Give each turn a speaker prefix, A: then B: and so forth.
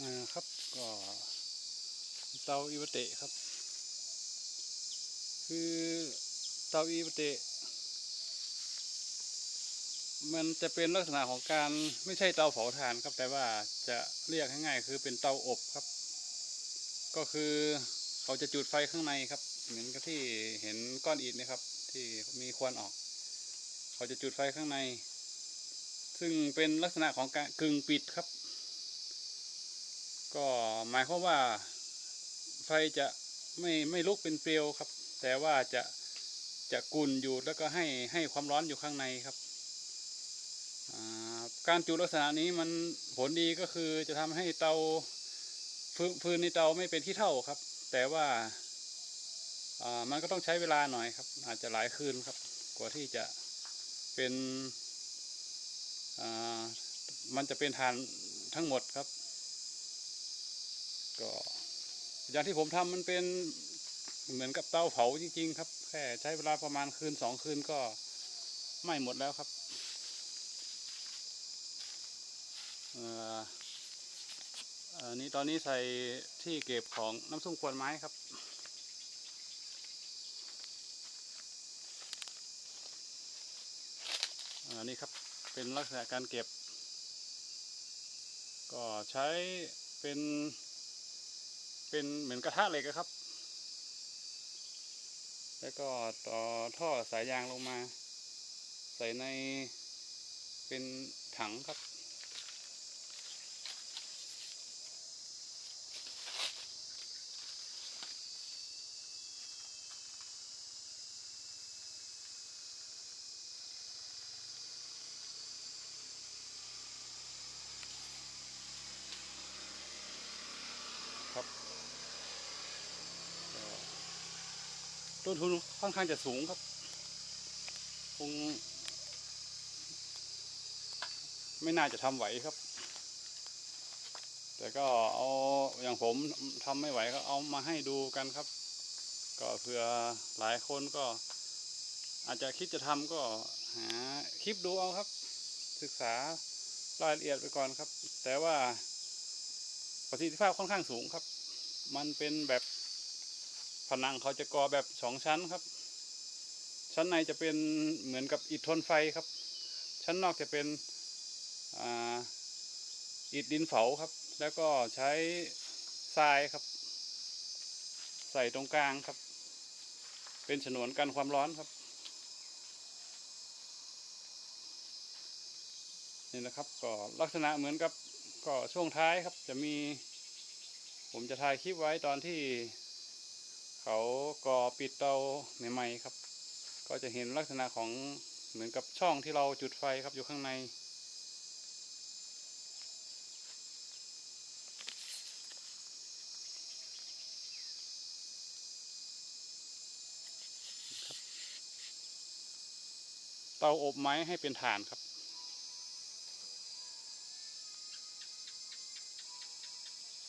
A: อ่าครับก็เตาอิวเตะครับ คือเตาอิวเตะ มันจะเป็นลักษณะของการไม่ใช่เตาเผาถ่านครับ แต่ว่าจะเรียกง่ายๆคือเป็นเตาอบครับ ก็คือเขาจะจุดไฟข้างในครับ เหมือนกับที่เห็นก้อนอิฐนะครับ ที่มีควันออก เขาจะจุดไฟข้างใน ซึ่งเป็นลักษณะของการกึ่งปิดครับ ก็หมายความว่าไฟจะไม่ไม่ลุกเป็นเปลวครับ แต่ว่าจะจะกุ่นอยู่แล้วก็ให้ให้ความร้อนอยู่ข้างในครับการจุลักษณะนี้มันผลดีก็คือจะทำให้เตาฟืนฟืนในเตาไม่เป็นที่เท่าครับ แต่ว่ามันก็ต้องใช้เวลาหน่อยครับ อาจจะหลายคืนครับ กว่าที่จะเป็นมันจะเป็นทานทั้งหมดครับ ก็อย่างที่ผมทำมันเป็นเหมือนกับเตาเผาจริง ๆ ครับ แค่ใช้เวลาประมาณคืนสองคืนก็ไหม้หมดแล้วครับอ่ออันนี้ตอนนี้ใส่ที่เก็บของน้ำส้มควนไม้ครับ อันนี้ครับเป็นลักษณะการเก็บ ก็ใช้เป็น เป็นเหมือนกระทะเหล็กครับ แล้วก็ต่อท่อสายยางลงมา ใส่ในเป็นถังครับครับ ต้นทุนค่อนข้างจะสูงครับ คง ไม่น่าจะทำไหวครับ แต่ก็เอาอย่างผมทำไม่ไหวก็เอามาให้ดูกันครับ ก็เผื่อหลายคนก็ อาจจะคิดจะทำก็หาคลิปดูเอาครับ ศึกษารายละเอียดไปก่อนครับ แต่ว่าประสิทธิภาพค่อนข้างสูงครับ มันเป็นแบบ ผนังเขาจะก่อแบบสองชั้นครับ ชั้นในจะเป็นเหมือนกับอิฐทนไฟครับ ชั้นนอกจะเป็นอ,อิฐดินเผาครับ แล้วก็ใช้ทรายครับ ใส่ตรงกลางครับ เป็นฉนวนกันความร้อนครับ นี่นะครับก็ลักษณะเหมือนกับก็ช่วงท้ายครับจะมี ผมจะถ่ายคลิปไว้ตอนที่ เขาก่อปิดเตาใหม่ๆครับ ก็จะเห็นลักษณะของเหมือนกับช่องที่เราจุดไฟครับอยู่ข้างใน เตาอบไม้ให้เป็นถ่านครับ